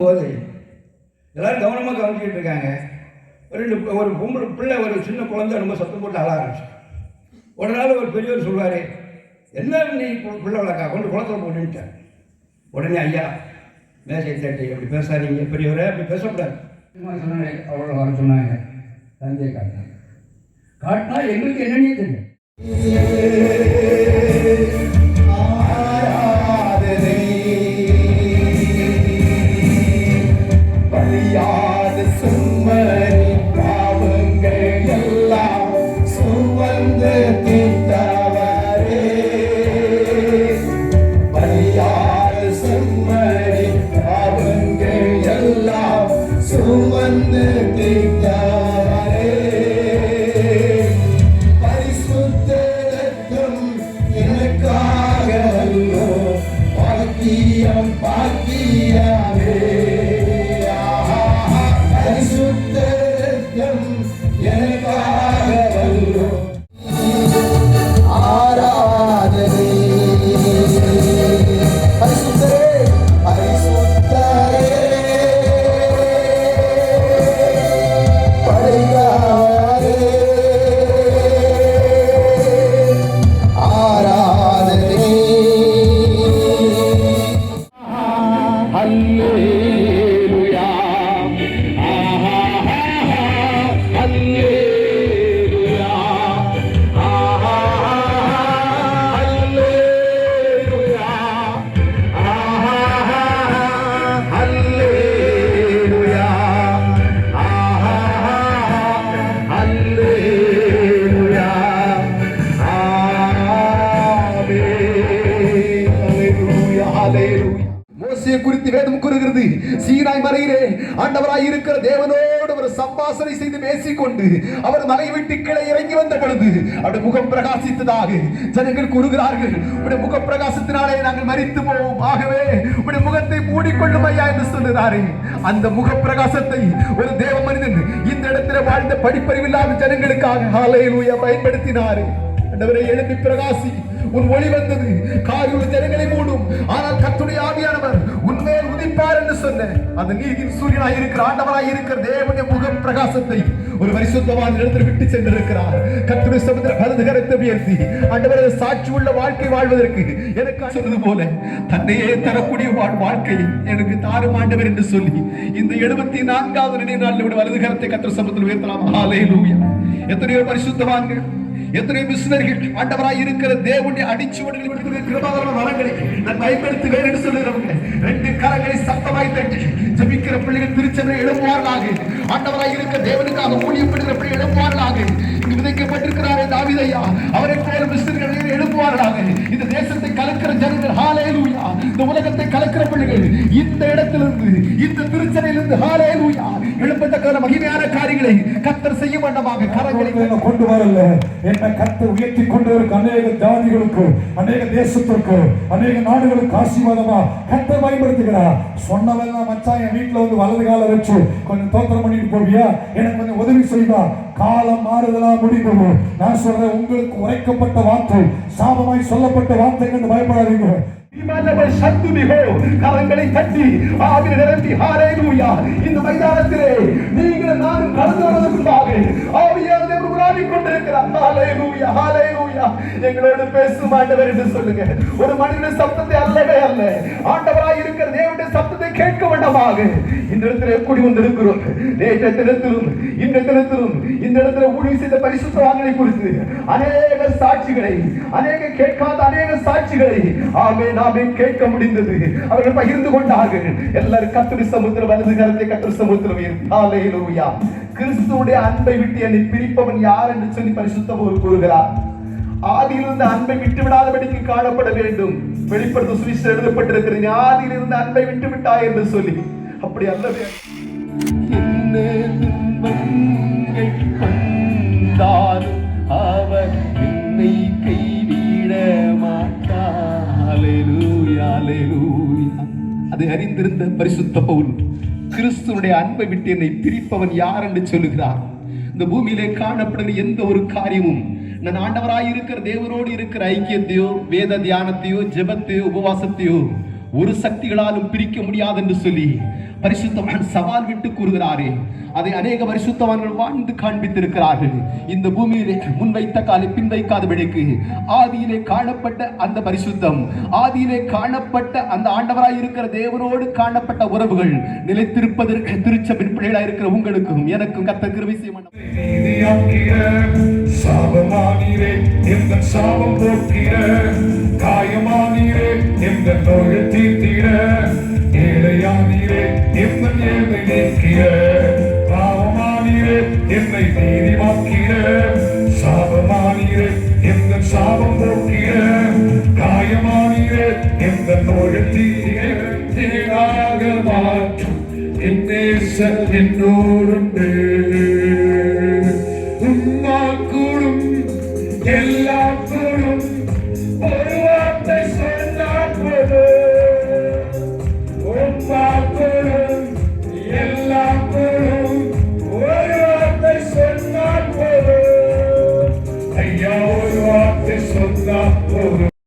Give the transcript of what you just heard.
போது எல்லாரும் கவனமாக கவனிச்சுட்டு இருக்காங்க. ஒரு ரெண்டு ஒரு பொம்பளை பிள்ளை ஒரு சின்ன குழந்தை ரொம்ப சத்தம் போட்டு அழ ஆரம்பிச்சு ஒரு நாள் ஒரு பெரியவர் சொல்லுவார் என்ன நீ பிள்ளை வளர்க்கா கொண்டு குளத்துல போட்டுட்டேன் உடனே ஐயா மேசை தட்டி அப்படி பேசாதீங்க பெரியவரே அப்படி பேசக்கூடாது. சொன்னாங்க அவ்வளோ வர சொன்னாங்க. தந்தையை காட்டினாங்க காட்டினா எங்களுக்கு என்னன்னே தெரியும் சுமந்து தீர்த்தவரே பரிசுத்த எனக்காக பாக்கியம் மோசையை குறித்து வேதம் கூறுகிறது. சீனாய் மறையிலே ஆண்டவராய் இருக்கிற தேவனோடு ஒரு சம்பாசனை செய்து பேசிக்கொண்டு அவர் மலை விட்டு கீழே இறங்கி வந்த பொழுது அவருடைய முகம் பிரகாசித்ததாக ஜனங்கள் கூறுகிறார்கள். உடைய முக பிரகாசத்தினாலே நாங்கள் மறித்து போவோம். ஆகவே உடைய முகத்தை மூடிக்கொள்ளும் ஐயா என்று சொல்லுகிறாரே. அந்த முக பிரகாசத்தை ஒரு தேவ மனிதன் இந்த இடத்துல வாழ்ந்த படிப்பறிவில்லாத ஜனங்களுக்காக ஹalleluya பயன்படுத்தினாரே. ஆண்டவரை எழுப்பி பிரகாசி உன் ஒளி வந்தது. காரியுள்ள ஜனங்களை மூடும். ஆனால் கத்துடைய ஆவியானவர் உண்மையில் உதிப்பார் என்று சொன்ன அந்த நீதியின் சூரியனாய் இருக்கிற ஆண்டவராய் இருக்கிற தேவனுடைய முக பிரகாசத்தை ஒரு பரிசுத்தமான இடத்தில் விட்டு சென்றிருக்கிறார். கத்துடைய சமுதிர பலது கரத்தை உயர்த்தி ஆண்டவரது சாட்சி உள்ள வாழ்க்கை வாழ்வதற்கு எனக்கு சொன்னது போல தன்னையே தரக்கூடிய வாழ்க்கையை எனக்கு தாரும் ஆண்டவர் என்று சொல்லி இந்த எழுபத்தி நான்காவது நினைவு நாளில் வலது கரத்தை கத்திர சமத்தில் உயர்த்தலாம். ஹalleluya எத்தனையோ பரிசுத்தவான்கள் எத்தனை மிஷினர்கள் ஆண்டவராய் இருக்கிற தேவனுடைய அடிச்சுவடுகளை விடுக்கிற கிருபாதார வரங்களை நான் பயன்படுத்துவேன் என்று சொல்லுகிறவங்க ரெண்டு கரங்களை சத்தமாய் தட்டி ஜபிக்கிற பிள்ளைகள் திருச்சென்னை எழுப்புவார்களாக ஆண்டவராய் இருக்க தேவனுக்காக ஊழியப்படுகிற பிள்ளை எழுப்புவார்களாக இங்கு விதைக்கப்பட்டிருக்கிறாரே தாவிதையா அவரை போல மிஷினர்கள் எழுப்புவார்களாக இந்த தேசத்தை கலக்கிற ஜனங்கள் ஹalleluya. இந்த உலகத்தை கலக்கிற பிள்ளைகள் இந்த இடத்திலிருந்து இந்த திருச்சனையிலிருந்து ஹாலே லூயா எழுப்பத்தக்கான மகிமையான காரியங்களை கத்தர் செய்ய வண்ணமாக கரங்களை என்ன கொண்டு வரல என்னை கத்து உயர்த்தி கொண்டு இருக்க அநேக ஜாதிகளுக்கு அநேக தேசத்திற்கு அநேக நாடுகளுக்கு ஆசீர்வாதமா கத்த பயன்படுத்துகிறார் சொன்னவெல்லாம் மச்சான் என் வீட்டுல வந்து வலது கால வச்சு கொஞ்சம் தோத்திரம் பண்ணிட்டு போவியா? எனக்கு கொஞ்சம் உதவி செய்வா. காலம் மாறுதலா முடிந்தது. நான் சொல்றேன் உங்களுக்கு உரைக்கப்பட்ட வார்த்தை சாபமாய் சொல்லப்பட்ட வார்த்தை கண்டு பயப்படாதீங்க. கரங்களை தட்டி ஆவில நிரம்பி ஹalleluya இந்த மைதானத்திலே நீங்கள் நானும் கலந்து வருவதற்குள்ளாக ஆவியானவர் எங்களோடு பேசும் ஆண்டவர் என்று சொல்லுங்க. ஒரு மனிதன் சப்தத்தை அல்லவே அல்ல. ஆண்டவராய் இருக்கிற தேவனுடைய கேட்க இந்த இடத்துல கூடி வந்திருக்கிறோம். நேற்றைய தினத்திலும் இந்த தினத்திலும் இந்த இடத்துல ஊழிய செய்த பரிசுத்தவான்களை குறித்து அநேக சாட்சிகளை அநேக கேட்காத அநேக சாட்சிகளை ஆமே நாமே கேட்க முடிந்தது. அவர்கள் பகிர்ந்து கொண்டார்கள். எல்லாரும் கத்திரி சமுத்திரம் வலது கரத்தை கத்திரி சமுத்திரம் ஹalleluya கிறிஸ்துவுடைய அன்பை விட்டு என்னை பிரிப்பவன் யார் என்று சொல்லி பரிசுத்தவர் கூறுகிறார். ஆதியிலிருந்து அன்பை விட்டு விடாதபடிக்கு காணப்பட வேண்டும். வெளிப்படுத்த சுவிசேஷம் எழுதப்பட்டிருக்கிறது. நீ ஆதியிலிருந்து அன்பை விட்டு விட்டாய் என்று சொல்லி. அப்படி அல்லவே. என்ன அவர் என்னை கைவிட மாட்டார். ஹalleluya அலை அது அறிந்திருந்த பரிசுத்த பவுல் கிறிஸ்துவனுடைய அன்பை விட்டு என்னை பிரிப்பவன் யார் என்று சொல்லுகிறார். இந்த பூமியிலே காணப்படுகிற எந்த ஒரு காரியமும் நான் ஆண்டவராய் இருக்கிற தேவனோடு இருக்கிற ஐக்கியத்தையோ வேத தியானத்தையோ ஜெபத்தையோ உபவாசத்தையோ ஒரு சக்திகளாலும் பிரிக்க முடியாது என்று சொல்லி பரிசுத்தவான் சவால் விட்டு கூறுகிறாரே. அதை அநேக பரிசுத்தவான்கள் வாழ்ந்து காண்பித்திருக்கிறார்கள். இந்த பூமியிலே முன்வைத்த காலை பின் வைக்காதபடிக்கு ஆதியிலே காணப்பட்ட அந்த பரிசுத்தம் ஆதியிலே காணப்பட்ட அந்த ஆண்டவராய் இருக்கிற தேவனோடு காணப்பட்ட உறவுகள் நிலைத்திருப்பதற்கு திருச்சபின் பிள்ளைகளாய் இருக்கிற உங்களுக்கும் எனக்கும் கத்த கிருபை செய்ய மாட்டோம் சாபமானீரே எந்த சாபம் போக்கிற காயமானீரே எந்த நோயை தீர்த்திட ஏழையானீரே எந்த பாவமானீரே என்னை நீதிமாக்கிற சாபமானீரே எந்த சாபம் போக்கிற காயமானீரே எந்த நோயை தீர்த்திட மாற்றும்